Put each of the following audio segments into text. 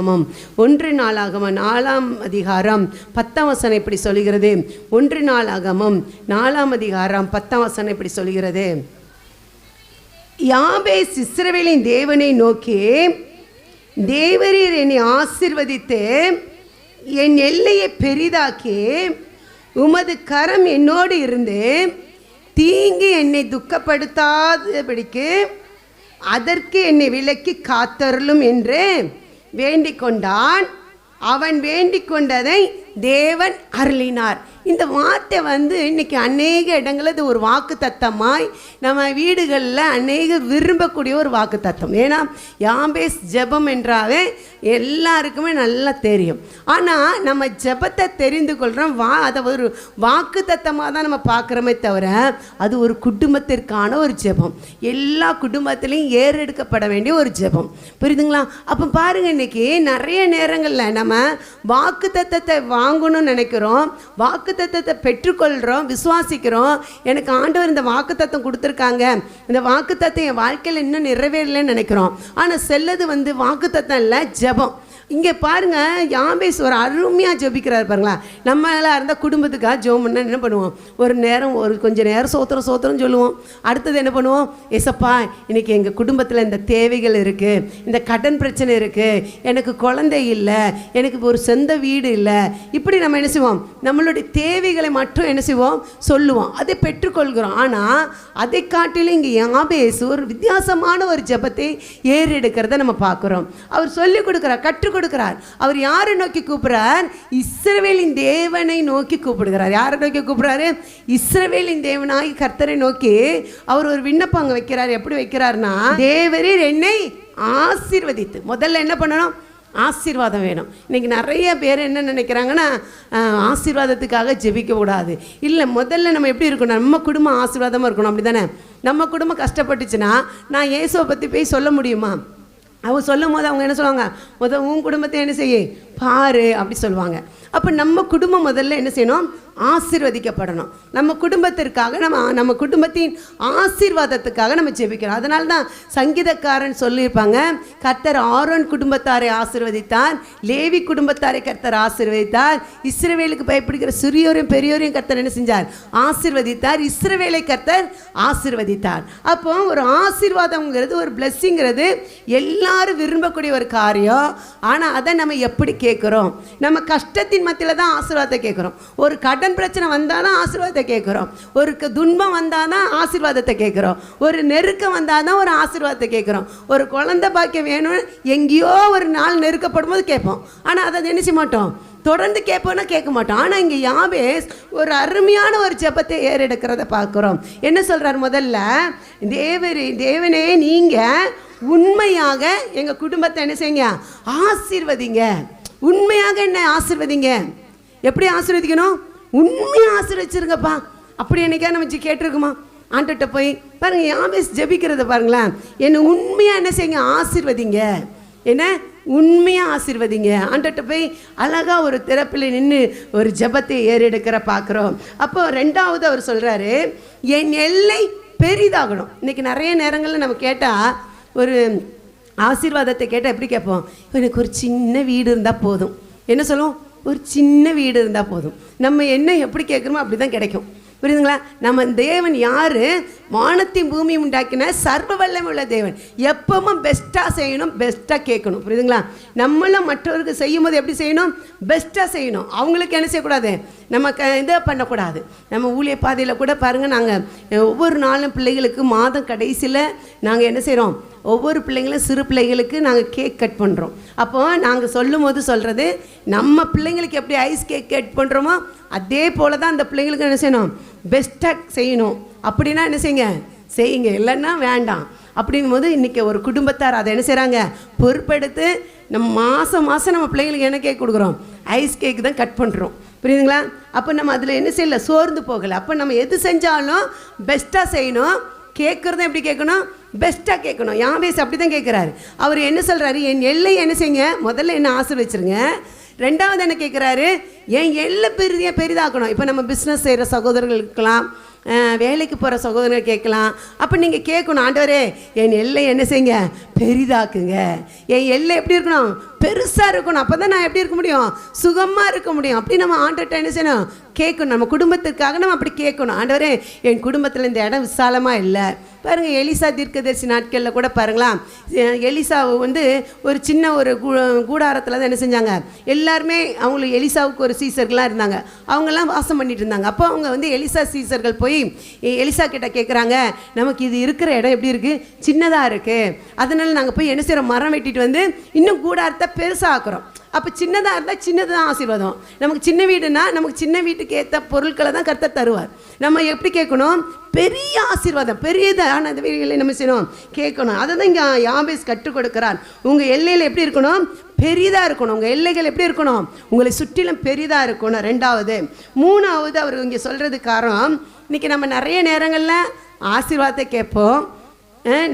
நாளாகமம் ஒன்று நாளாகமம் நாலாம் அதிகாரம் பத்தாம் வசனம் இப்படி சொல்கிறது ஒன்று நாளாகமம் நாலாம் அதிகாரம் பத்தாம் வசனம் இப்படி சொல்கிறது யாபே சிஸ்ரவேலின் தேவனை நோக்கி தேவரீர் என்னை ஆசிர்வதித்து என் எல்லையை பெரிதாக்கி உமது கரம் என்னோடு இருந்து தீங்கு என்னை துக்கப்படுத்தாதபடிக்கு அதற்கு என்னை விலக்கி காத்தருளும் என்று வேண்டிக் கொண்டான் அவன் வேண்டிக் கொண்டதை தேவன் அருளினார். இந்த வார்த்தை வந்து இன்னைக்கு அநேக இடங்களில் இது ஒரு வாக்கு தத்தமாய் நம்ம வீடுகளில் அநேக விரும்பக்கூடிய ஒரு வாக்கு தத்தம் ஏன்னா யாம்பேஸ் ஜெபம் என்றாவே எல்லாருக்குமே நல்லா தெரியும். ஆனால் நம்ம ஜெபத்தை தெரிந்து கொள்கிறோம் வா அதை ஒரு வாக்கு தத்தமாக தான் நம்ம பார்க்குறோமே தவிர அது ஒரு குடும்பத்திற்கான ஒரு ஜெபம். எல்லா குடும்பத்திலையும் ஏறெடுக்கப்பட வேண்டிய ஒரு ஜெபம். புரியுதுங்களா? அப்போ பாருங்க இன்னைக்கு நிறைய நேரங்களில் நம்ம வாக்கு தத்தத்தை வாங்கணும்னு நினைக்கிறோம் வாக்கு தத்துவத்தை பெற்றுக்கொள்கிறோம் விசுவாசிக்கிறோம். எனக்கு ஆண்டவர் இந்த வாக்கு தத்துவம் கொடுத்துருக்காங்க. இந்த வாக்கு தத்துவம் என் வாழ்க்கையில் இன்னும் நிறைவேறலைன்னு நினைக்கிறோம். ஆனால் செல்லது வந்து வாக்கு தத்துவம் இல்லை ஜெபம். இங்கே பாருங்க யாபேஸ் ஒரு அருமையாக ஜெபிக்கிறார் பாருங்களா. நம்மளாக இருந்தால் குடும்பத்துக்காக ஜெபம் பண்ண என்ன பண்ணுவோம்? ஒரு நேரம் ஒரு கொஞ்சம் நேரம் சோத்திரம் சோத்திரம் சொல்லுவோம். அடுத்தது என்ன பண்ணுவோம்? ஏசப்பா இன்றைக்கி எங்கள் குடும்பத்தில் இந்த தேவைகள் இருக்குது இந்த கடன் பிரச்சனை இருக்குது எனக்கு குழந்தை இல்லை எனக்கு ஒரு சொந்த வீடு இல்லை. இப்படி நம்ம என்ன செய்வோம்? நம்மளுடைய தேவைகளை மட்டும் என்ன செய்வோம்? சொல்லுவோம். அதை பெற்றுக்கொள்கிறோம். ஆனால் அதை காட்டிலும் இங்கே யாபேஸ் ஒரு வித்தியாசமான ஒரு ஜெபத்தை ஏறெடுக்கிறத நம்ம பார்க்குறோம். அவர் சொல்லிக் கொடுக்குறார் கற்றுக் கொடுக்கிறார். அவர் யாரை நோக்கி கூப்பிடுறார்? இஸ்ரவேலின் தேவனை நோக்கி கூப்பிடுகிறார். யாரை நோக்கி கூப்பிடுறாரு? இஸ்ரவேலின் தேவனாகி கர்த்தரை நோக்கி அவர் ஒரு விண்ணப்பம் அங்கே வைக்கிறார். எப்படி வைக்கிறார்னா தேவரீர் என்னை ஆசீர்வதித்து. முதல்ல என்ன பண்ணணும்? ஆசீர்வாதம் வேணும். இன்னைக்கு நிறைய பேர் என்ன நினைக்கிறாங்கன்னா ஆஹ், ஆசீர்வாதத்துக்காக ஜெபிக்க கூடாது இல்லை முதல்ல நம்ம எப்படி இருக்கணும்? நம்ம குடும்பம் ஆசீர்வாதமாக இருக்கணும். அப்படி தானே நம்ம குடும்பம் கஷ்டப்பட்டுச்சுன்னா நான் ஏசுவை பற்றி போய் சொல்ல முடியுமா? அவங்க சொல்லும் போது அவங்க என்ன சொல்லுவாங்க? முதல் உன் குடும்பத்தை என்ன செய்ய? பாரு அப்படி சொல்லுவாங்க. அப்போ நம்ம குடும்பம் முதல்ல என்ன செய்யணும்? ஆசிர்வதிக்கப்படணும். நம்ம குடும்பத்திற்காக நம்ம நம்ம குடும்பத்தின் ஆசீர்வாதத்துக்காக நம்ம ஜெபிக்கிறோம் அதனால தான் சங்கீதக்காரன் சொல்லியிருப்பாங்க கர்த்தர் ஆரோன் குடும்பத்தாரை ஆசீர்வதித்தார் லேவி குடும்பத்தாரை கர்த்தர் ஆசிர்வதித்தார் இஸ்ரவேலுக்கு பயப்படுகிற சிறியோரையும் பெரியோரையும் கர்த்தர் என்ன செஞ்சார்? ஆசிர்வதித்தார். இஸ்ரவேலை கர்த்தர் ஆசீர்வதித்தார். அப்போ ஒரு ஆசீர்வாதம்ங்கிறது ஒரு பிளெஸ்ஸிங்கிறது எல்லாரும் விரும்பக்கூடிய ஒரு காரியம். ஆனால் அதை நம்ம எப்படி கேட்குறோம் நம்ம கஷ்டத்தின் மத்தியில் தான் ஆசீர்வாதத்தை கேட்குறோம் ஒரு கடன் பிரச்சனை வந்தால் தான் ஆசீர்வாதத்தை கேட்குறோம் ஒரு துன்பம் வந்தால் தான் ஆசீர்வாதத்தை கேட்குறோம் ஒரு நெருக்கம் வந்தால் தான் ஒரு ஆசீர்வாதத்தை கேட்குறோம் ஒரு குழந்தை பாக்கியம் வேணும்னு எங்கேயோ ஒரு நாள் நெருக்கப்படும் போது கேட்போம். ஆனால் அதை நினச்சி மாட்டோம்? தொடர்ந்து கேட்போம்னா கேட்க மாட்டோம். ஆனால் இங்கே யாபேஸ் ஒரு அருமையான ஒரு ஜெபத்தை ஏறெடுக்கிறத பார்க்குறோம். என்ன சொல்கிறார் முதல்ல? தேவரே தேவனே நீங்கள் உண்மையாக எங்கள் குடும்பத்தை என்ன செய்யுங்க? ஆசீர்வதிங்க. உண்மையாக என்ன ஆசீர்வதிங்க. எப்படி ஆசீர்வதிக்கணும்? உண்மையாக ஆசீர்வச்சிருங்கப்பா. அப்படி என்னைக்கா நம்ம கேட்டிருக்குமா? ஆண்டுகிட்ட போய் பாருங்க யாபேஸ் ஜெபிக்கிறத பாருங்களேன். என்னை உண்மையாக என்ன செய்யுங்க? ஆசீர்வதிங்க. என்ன? உண்மையாக ஆசீர்வதிங்க. ஆண்டுகிட்ட போய் அழகாக ஒரு திறப்பில் நின்று ஒரு ஜெபத்தை ஏறெடுக்கிற பார்க்குறோம் அப்போ ரெண்டாவது அவர் சொல்கிறாரு என் எல்லை பெரிதாகணும். இன்னைக்கு நிறைய நேரங்களில் நம்ம கேட்டால் ஒரு ஆசீர்வாதத்தை கேட்டால் எப்படி கேட்போம்? எனக்கு ஒரு சின்ன வீடு இருந்தால் போதும். என்ன சொல்லுவோம்? ஒரு சின்ன வீடு இருந்தால் போதும். நம்ம என்ன எப்படி கேட்குறோமோ அப்படி தான் கிடைக்கும். புரியுதுங்களா? நம்ம தேவன் யார்? வானத்தையும் பூமி உண்டாக்கின சர்வ வல்லமை உள்ள தேவன். எப்பவும் பெஸ்ட்டாக செய்யணும் பெஸ்ட்டாக கேட்கணும். புரியுதுங்களா? நம்மளும் மற்றவருக்கு செய்யும் போது எப்படி செய்யணும்? பெஸ்ட்டாக செய்யணும். அவங்களுக்கு என்ன செய்யக்கூடாது? நம்ம க இதை பண்ணக்கூடாது. நம்ம ஊழிய பாதையில் கூட பாருங்கள் நாங்கள் ஒவ்வொரு நாளும் பிள்ளைகளுக்கு மாதம் கடைசியில் நாங்கள் என்ன செய்கிறோம் ஒவ்வொரு பிள்ளைங்களும் சிறு பிள்ளைகளுக்கு நாங்கள் கேக் கட் பண்ணுறோம் அப்போ நாங்கள் சொல்லும் போது சொல்கிறது நம்ம பிள்ளைங்களுக்கு எப்படி ஐஸ் கேக் கட் பண்ணுறோமோ அதே போல் தான் அந்த பிள்ளைங்களுக்கு என்ன செய்யணும்? பெஸ்ட்டாக செய்யணும். அப்படின்னா என்ன செய்யுங்க? செய்யுங்க. இல்லைன்னா வேண்டாம். அப்படிங்கும் போது இன்றைக்கி ஒரு குடும்பத்தார் அதை என்ன செய்கிறாங்க பொறுப்பெடுத்து நம்ம மாதம் மாதம் நம்ம பிள்ளைங்களுக்கு என்ன கேக் கொடுக்குறோம்? ஐஸ் கேக் தான் கட் பண்ணுறோம் புரியுதுங்களா? அப்போ நம்ம அதில் என்ன செய்யல? சோர்ந்து போகலை. அப்போ நம்ம எது செஞ்சாலும் பெஸ்ட்டாக செய்யணும். கேட்குறதும் எப்படி கேட்கணும்? பெஸ்ட்டாக கேட்கணும். யாபேஸ் அப்படி தான் கேட்குறாரு. அவர் என்ன சொல்கிறாரு என் எல்லை என்ன செய்யுங்க? முதல்ல என்ன ஆசை வச்சுருங்க. ரெண்டாவது என்ன கேட்குறாரு? என் எல்லை பெரிய பெரிதாக்கணும். இப்போ நம்ம பிஸ்னஸ் செய்கிற சகோதரர்களுக்கெல்லாம் வேலைக்கு போகிற சகோதரர் கேட்கலாம். அப்போ நீங்கள் கேட்கணும் ஆண்டவரே என் எல்லை என்ன செய்யுங்க? பெரிதாக்குங்க. என் எல்லை எப்படி இருக்கணும்? பெருசாக இருக்கணும். அப்போ தான் நான் எப்படி இருக்க முடியும்? சுகமாக இருக்க முடியும். அப்படி நம்ம ஆண்டவர்கிட்ட என்ன செய்யணும்? கேட்கணும். நம்ம குடும்பத்துக்காக நம்ம அப்படி கேட்கணும். ஆண்டவரே என் குடும்பத்தில் இந்த இடம் விசாலமாக இல்லை. பாருங்கள் எலிசா தீர்க்கதரிசி நாட்களில் கூட பாருங்களா எலிசாவை வந்து ஒரு சின்ன ஒரு கூடாரத்தில் தான் என்ன செஞ்சாங்க? எல்லாருமே அவங்களுக்கு எலிசாவுக்கு ஒரு சீசர்கள்லாம் இருந்தாங்க. அவங்கெல்லாம் வாசம் பண்ணிட்டு இருந்தாங்க. அப்போ அவங்க வந்து எலிசா சீசர்கள் போய் எலிசா கிட்ட கேட்குறாங்க நமக்கு இது இருக்கிற இடம் எப்படி இருக்குது சின்னதாக இருக்குது அதனால் நாங்கள் போய் என்ன செய்கிறோம் மரம் வெட்டிட்டு வந்து இன்னும் கூடாரத்தை பெருசாக ஆக்குறோம். அப்போ சின்னதாக இருந்தால் சின்னது தான் ஆசீர்வாதம். நமக்கு சின்ன வீடுனா நமக்கு சின்ன வீட்டுக்கு ஏற்ற பொருட்களை தான் கருத்தை தருவார். நம்ம எப்படி கேட்கணும்? பெரிய ஆசீர்வாதம் பெரியதான அந்த வீடுகளை நம்ம செய்யணும். கேட்கணும். அதை தான் இங்கே யாபேஸ் கற்றுக் கொடுக்கிறார். உங்கள் எல்லையில் எப்படி இருக்கணும்? பெரிதாக இருக்கணும். உங்கள் எல்லைகள் எப்படி இருக்கணும்? உங்களை சுற்றிலும் பெரிதாக இருக்கணும். ரெண்டாவது மூணாவது அவர் இங்கே சொல்கிறது காரணம் இன்றைக்கி நம்ம நிறைய நேரங்களில் ஆசீர்வாதத்தை கேட்போம்.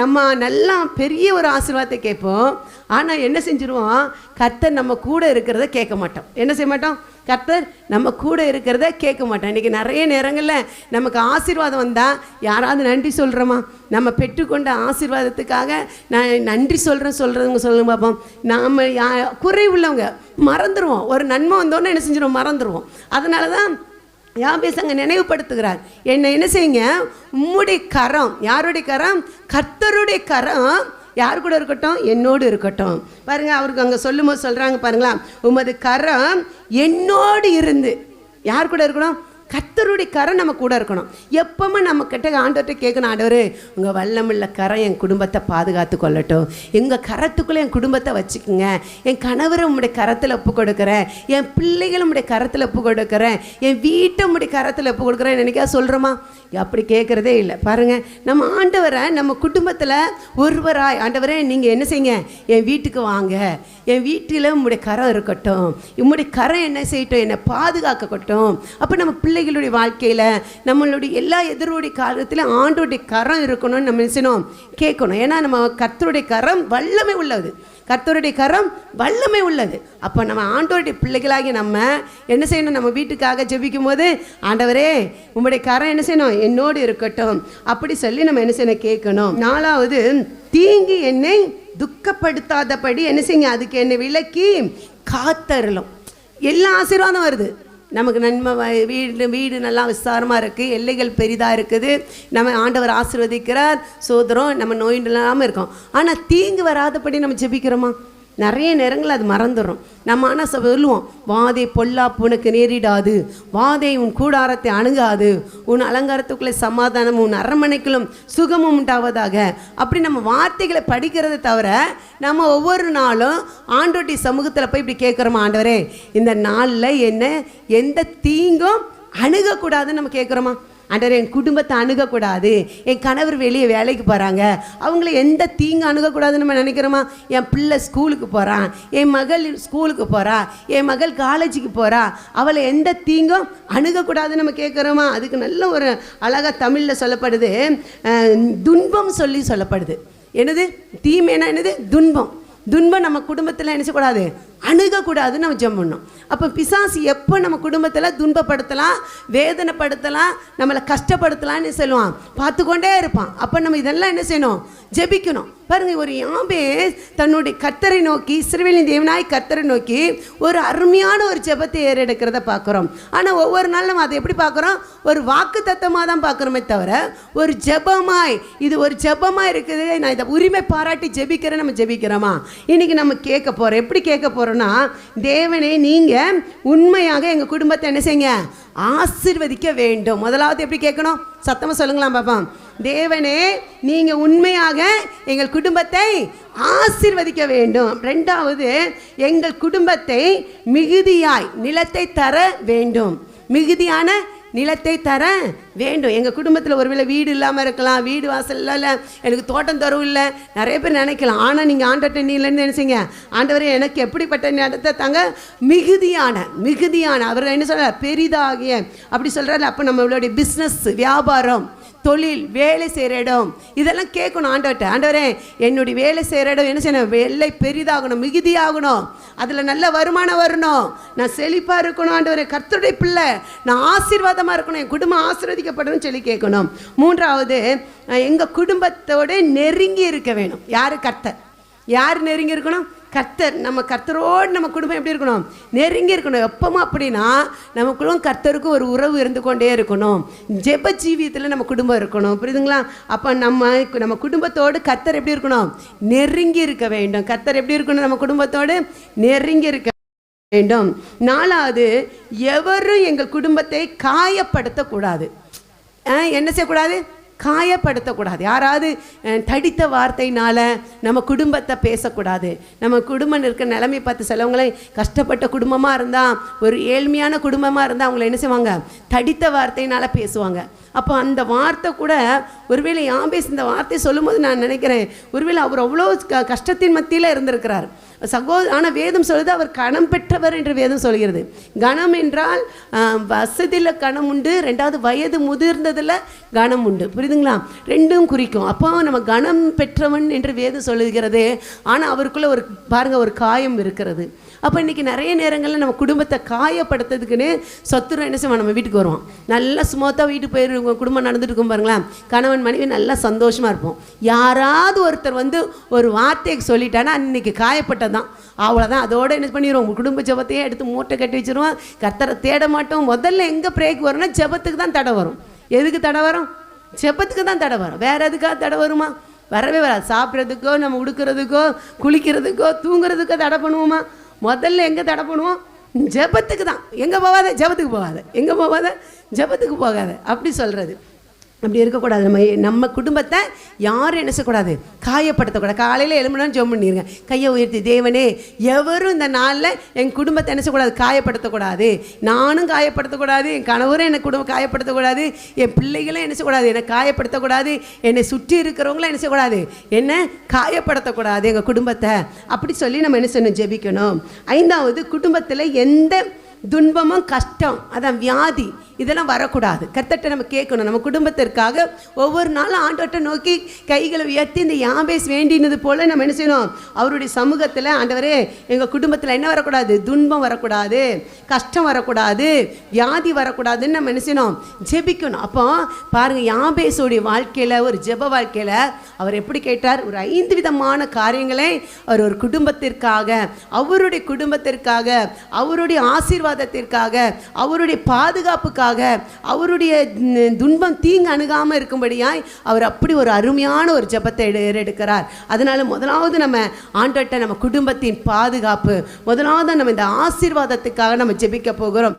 நம்ம நல்லா பெரிய ஒரு ஆசீர்வாதத்தை கேட்போம். ஆனால் என்ன செஞ்சுருவோம்? கர்த்தர் நம்ம கூட இருக்கிறத கேட்க மாட்டோம். என்ன செய்ய மாட்டோம்? கர்த்தர் நம்ம கூட இருக்கிறத கேட்க மாட்டோம். இன்றைக்கி நிறைய நேரங்களில் நமக்கு ஆசீர்வாதம் வந்தால் யாராவது நன்றி சொல்கிறோமா நம்ம பெற்றுக்கொண்ட ஆசீர்வாதத்துக்காக நான் நன்றி சொல்கிறேன் சொல்கிறவங்க சொல்லுங்க பார்ப்போம் நாம் யா குறை உள்ளவங்க மறந்துடுவோம் ஒரு நன்மை வந்தோன்னே என்ன செஞ்சிருவோம்? மறந்துடுவோம் அதனால தான் யாபேஸ் அங்கே நினைவுபடுத்துகிறார். என்னை என்ன செய்யுங்க? உம்முடைய கரம் யாருடைய கரம்? கர்த்தருடைய கரம். யார் கூட இருக்கட்டும்? என்னோடு இருக்கட்டும். பாருங்க அவருக்கு அங்கே சொல்லும்போது சொல்கிறாங்க பாருங்களா உமது கரம் என்னோடு இருந்து. யார் கூட இருக்கணும்? கத்தருடைய கரை நம்ம கூட இருக்கணும். எப்பவுமே நம்ம கிட்ட ஆண்டவர்கிட்ட கேட்கணும் ஆண்டவர் உங்கள் வல்லமில்ல கரை என் குடும்பத்தை பாதுகாத்து கொள்ளட்டும். எங்கள் கரத்துக்குள்ளே என் குடும்பத்தை வச்சுக்குங்க. என் கணவரை உங்களுடைய கரத்தில் ஒப்பு கொடுக்குறேன். என் பிள்ளைகளை உங்களுடைய கரத்தில் ஒப்பு கொடுக்குறேன். என் வீட்டை உங்களுடைய கரத்தில் ஒப்பு கொடுக்குறேன். நினைக்கா சொல்கிறோமா அப்படி கேட்குறதே இல்லை. பாருங்கள் நம்ம ஆண்டவரை நம்ம குடும்பத்தில் ஒருவராய் ஆண்டவரே நீங்கள் என்ன செய்யுங்க? என் வீட்டுக்கு வாங்க. என் வீட்டில் உம்முடைய கரம் இருக்கட்டும். உம்முடைய கரம் என்ன செய்யட்டும் என்னை பாதுகாக்கட்டும். அப்போ நம்ம பிள்ளைகளுடைய வாழ்க்கையில் நம்மளுடைய எல்லா எதிரோடைய காலத்தில் ஆண்டோடைய கரம் இருக்கணும்னு நம்ம என்ன செய்யணும்? கேட்கணும். ஏன்னா நம்ம கத்தருடைய கரம் வல்லமை உள்ளது. கர்த்தருடைய கரம் வல்லமை உள்ளது. அப்போ நம்ம ஆண்டோருடைய பிள்ளைகளாகி நம்ம என்ன செய்யணும்? நம்ம வீட்டுக்காக ஜெபிக்கும் போது ஆண்டவரே உம்முடைய கரம் என்ன செய்யணும்? என்னோடு இருக்கட்டும். அப்படி சொல்லி நம்ம என்ன செய்யணும்? கேட்கணும். நாலாவது தீங்கு என்னை துக்கப்படுத்தாதபடி என்ன செய்யுங்க? அதுக்கு என்னை விளக்கி காத்தரலும் எல்லா ஆசீர்வாதம் வருது. நமக்கு நன்மை வீடு வீடு நல்லா விஸ்தாரமாக இருக்குது எல்லைகள் பெரிதாக இருக்குது. நம்ம ஆண்டவர் ஆசிர்வதிக்கிறார். சோதரம் நம்ம நோய் இல்லாமல் இருக்கோம். ஆனால் தீங்கு வராதபடி நம்ம ஜெபிக்கிறோமா? நிறைய நேரங்கள் அது மறந்துடும் நம்ம ஆனால் சொல்லுவோம் வாதை பொல்லாப்பு உனக்கு நேரிடாது. வாதை உன் கூடாரத்தை அணுகாது. உன் அலங்காரத்துக்குள்ளே சமாதானம் உன் அரண்மனைக்குள்ளும் சுகமும் உண்டாவதாக. அப்படி நம்ம வார்த்தைகளை படிக்கிறதை தவிர நம்ம ஒவ்வொரு நாளும் ஆண்டோட்டி சமூகத்தில் போய் இப்படி கேட்குறோமா ஆண்டவரே? இந்த நாளில் என்ன எந்த தீங்கும் அணுகக்கூடாதுன்னு நம்ம கேட்குறோமா? ஆண்டவர் என் குடும்பத்தை அணுகக்கூடாது. என் கணவர் வெளியே வேலைக்கு போகிறாங்க அவங்கள எந்த தீங்கு அணுகக்கூடாதுன்னு நம்ம நினைக்கிறோமா? என் பிள்ளை ஸ்கூலுக்கு போகிறான் என் மகள் ஸ்கூலுக்கு போகிறா என் மகள் காலேஜுக்கு போகிறா அவளை எந்த தீங்கும் அணுகக்கூடாதுன்னு நம்ம கேட்குறோமா அதுக்கு நல்ல ஒரு அழகாக தமிழில் சொல்லப்படுது. துன்பம் சொல்லி சொல்லப்படுது. என்னது? தீமைனா என்னது? துன்பம். துன்பம் நம்ம குடும்பத்தில் நினச்சக்கூடாது. அணுகக்கூடாதுன்னு நம்ம ஜெம் பண்ணோம் அப்போ பிசாசு எப்போ நம்ம குடும்பத்தில் துன்பப்படுத்தலாம் வேதனைப்படுத்தலாம் நம்மளை கஷ்டப்படுத்தலாம்னு சொல்லுவான். பார்த்துக்கொண்டே இருப்பான். அப்போ நம்ம இதெல்லாம் என்ன செய்யணும்? ஜெபிக்கணும். பாருங்கள் ஒரு யாபே தன்னுடைய கத்தரை நோக்கி சிறுவெளியின் தேவனாய் கத்தரை நோக்கி ஒரு அருமையான ஒரு ஜெபத்தை ஏறெடுக்கிறத பார்க்குறோம். ஆனால் ஒவ்வொரு நாளும் நம்ம அதை எப்படி பார்க்குறோம்? ஒரு வாக்கு தத்தமாக தான் பார்க்குறோமே தவிர ஒரு ஜெபமாய் இது ஒரு ஜெபமாக இருக்குது நான் இதை உரிமை பாராட்டி ஜெபிக்கிறேன் நம்ம ஜெபிக்கிறோமா? இன்றைக்கி நம்ம கேட்க போகிறோம் எப்படி கேட்க போகிறோன்னா தேவனே நீங்கள் உண்மையாக எங்கள் குடும்பத்தை என்ன செய்யுங்க? ஆசிர்வதிக்க வேண்டும். முதலாவது எப்படி கேட்கணும்? சத்தமாக சொல்லுங்களாம் பாப்பா தேவனே நீங்கள் உண்மையாக எங்கள் குடும்பத்தை ஆசிர்வதிக்க வேண்டும். ரெண்டாவது எங்கள் குடும்பத்தை மிகுதியாய் நிலத்தை தர வேண்டும். மிகுதியான நிலத்தை தர வேண்டும். எங்கள் குடும்பத்தில் ஒருவேளை வீடு இல்லாமல் இருக்கலாம். வீடு வாசல் இல்லை. எனக்கு தோட்டம் தரவும் இல்லை. நிறைய பேர் நினைக்கலாம். ஆனால் நீங்கள் ஆண்டட்ட இல்லைன்னு நினச்சிங்க. ஆண்டவர் எனக்கு எப்படிப்பட்ட நிலத்தை தாங்க? மிகுதியான மிகுதியான. அவர் என்ன சொல்கிறார் பெரிதாகிய. அப்படி சொல்கிறாரு அப்போ நம்மளுடைய பிஸ்னஸ் வியாபாரம். தொழில் வேலை செய்கிற இடம். இதெல்லாம் கேட்கணும் ஆண்டவர்கிட்ட. ஆண்டவரே என்னுடைய வேலை செய்கிற இடம் என்ன செய்யணும்? வெள்ளை பெரிதாகணும் மிகுதியாகணும். அதில் நல்ல வருமானம் வரணும். நான் செழிப்பாக இருக்கணும் ஆண்டவரே. கர்த்தருடைய பிள்ளை. நான் ஆசீர்வாதமாக இருக்கணும். என் குடும்பம் ஆசீர்வதிக்கப்படணும்னு சொல்லி கேட்கணும். மூன்றாவது எங்கள் குடும்பத்தோடு நெருங்கி இருக்க வேணும். யார் கர்த்தர்? யார் நெருங்கி இருக்கணும்? கர்த்தர் நம்ம கர்த்தரோடு நம்ம குடும்பம் எப்படி இருக்கணும்? நெருங்கி இருக்கணும். எப்பவும் அப்படின்னா நமக்குள்ளும் கர்த்தருக்கும் ஒரு உறவு இருந்து கொண்டே இருக்கணும். ஜெப ஜீவியத்தில் நம்ம குடும்பம் இருக்கணும். புரியுதுங்களா? அப்போ நம்ம நம்ம குடும்பத்தோடு கர்த்தர் எப்படி இருக்கணும்? நெருங்கி இருக்க வேண்டும். கர்த்தர் எப்படி இருக்கணும் நம்ம குடும்பத்தோடு? நெருங்கி இருக்க வேண்டும். நாலாவது எவரும் எங்கள் குடும்பத்தை காயப்படுத்தக்கூடாது. என்ன செய்யக்கூடாது? காயப்படுத்தக்கூடாது. யாராவது தடித்த வார்த்தையினால் நம்ம குடும்பத்தை பேசக்கூடாது. நம்ம குடும்பம் இருக்கிற நிலைமை பார்த்து சிலவங்களே கஷ்டப்பட்ட குடும்பமாக இருந்தால் ஒரு ஏழ்மையான குடும்பமாக இருந்தால் அவங்கள என்ன செய்வாங்க? தடித்த வார்த்தையினால் பேசுவாங்க. அப்போ அந்த வார்த்தை கூட ஒருவேளை யாபேஸ் இந்த வார்த்தை சொல்லும்போது நான் நினைக்கிறேன் ஒருவேளை அவர் அவ்வளோ க- கஷ்டத்தின் மத்தியில் இருந்திருக்கிறார். சகோ ஆனால் வேதம் சொல்லுது அவர் கணம் பெற்றவர் என்று வேதம் சொல்கிறது. கணம் என்றால் வசதியில் கணம் உண்டு ரெண்டாவது வயது முதிர்ந்ததில் கணம் உண்டு. புரியுதுங்களா? ரெண்டும் குறிக்கும். அப்போ நம்ம கணம் பெற்றவன் என்று வேதம் சொல்லுகிறது. ஆனால் அவருக்குள்ளே ஒரு பாருங்க ஒரு காயம் இருக்கிறது. அப்போ இன்னைக்கு நிறைய நேரங்களில் நம்ம குடும்பத்தை காயப்படுத்துறதுக்குன்னு சொத்துரும் என்ன செய்வோம் நம்ம வீட்டுக்கு வருவோம் நல்லா ஸ்மூத்தாக வீட்டுக்கு போயிருவோம் குடும்பம் நடந்துட்டு இருக்கும் பாருங்களேன். கணவன் மனைவி நல்லா சந்தோஷமாக இருப்போம். யாராவது ஒருத்தர் வந்து ஒரு வார்த்தைக்கு சொல்லிட்டானா அன்றைக்கி காயப்பட்ட அவ்வளோதான் அதோடு என்ன பண்ணிடுவோம் உங்கள் குடும்ப ஜெபத்தையே எடுத்து மூட்டை கட்டி வச்சிருவோம் கத்தரை தேட மாட்டோம். முதல்ல எங்கே பிரேக் வரும்னா ஜெபத்துக்கு தான் தடை வரும். எதுக்கு தடை வரும்? ஜெபத்துக்கு தான் தடை வரும். வேற எதுக்காக தடை வருமா? வரவே வராது. சாப்பிட்றதுக்கோ நம்ம உடுக்கிறதுக்கோ குளிக்கிறதுக்கோ தூங்குறதுக்கோ தடை பண்ணுவோமா? முதல்ல எங்கே தடை பண்ணுவோம்? ஜெபத்துக்கு தான். எங்கே போகாத? ஜெபத்துக்கு போகாத. எங்கே போகாத? ஜெபத்துக்கு போகாத. அப்படி சொல்கிறது அப்படி இருக்கக்கூடாது. நம்ம நம்ம குடும்பத்தை யாரும் என்ன செய்யக்கூடாது காயப்படுத்தக்கூடாது. காலையில் எலும்புனாலும் ஜெபம் பண்ணிடுங்க கையை உயர்த்தி தேவனே எவரும் இந்த நாளில் என் குடும்பத்தை என்ன செய்யக்கூடாது காயப்படுத்தக்கூடாது. நானும் காயப்படுத்தக்கூடாது. என் கணவரும் என்னை குடும்பம் காயப்படுத்தக்கூடாது. என் பிள்ளைகளும் என்ன செய்யக்கூடாது என்னை காயப்படுத்தக்கூடாது. என்னை சுற்றி இருக்கிறவங்களும் என்ன செய்யக்கூடாது என்னை காயப்படுத்தக்கூடாது. எங்கள் குடும்பத்தை. அப்படி சொல்லி நம்ம என்ன செய்யணும் ஜெபிக்கணும். ஐந்தாவது குடும்பத்தில் எந்த துன்பமும் கஷ்டம் அதான் வியாதி இதெல்லாம் வரக்கூடாது. கர்த்தட்ட நம்ம கேட்கணும். நம்ம குடும்பத்திற்காக ஒவ்வொரு நாளும் ஆண்டவர்கிட்ட நோக்கி கைகளை உயர்த்தி இந்த யாபேஸ் வேண்டினது போல நம்ம என்ன செய்யணும்? அவருடைய சமூகத்தில் ஆண்டவரே எங்கள் குடும்பத்தில் என்ன வரக்கூடாது? துன்பம் வரக்கூடாது கஷ்டம் வரக்கூடாது வியாதி வரக்கூடாதுன்னு நம்ம என்ன செய்யணும்? ஜெபிக்கணும். அப்போ பாருங்கள் யாபேஸோடைய வாழ்க்கையில் ஒரு ஜெப வாழ்க்கையில் அவர் எப்படி கேட்டார்? ஒரு ஐந்து விதமான காரியங்களை அவர் ஒரு குடும்பத்திற்காக அவருடைய குடும்பத்திற்காக அவருடைய ஆசீர்வாதத்திற்காக அவருடைய பாதுகாப்புக்காக அவருடைய துன்பம் தீங்கு அணுகாமல் இருக்கும்படியாய் அவர் அப்படி ஒரு அருமையான ஒரு ஜெபத்தை எடு- எடுக்கிறார். அதனால முதலாவது நம்ம ஆண்டட்ட நம்ம குடும்பத்தின் பாதுகாப்பு முதலாவது நம்ம இந்த ஆசீர்வாதத்துக்காக நம்ம ஜெபிக்க போகிறோம்.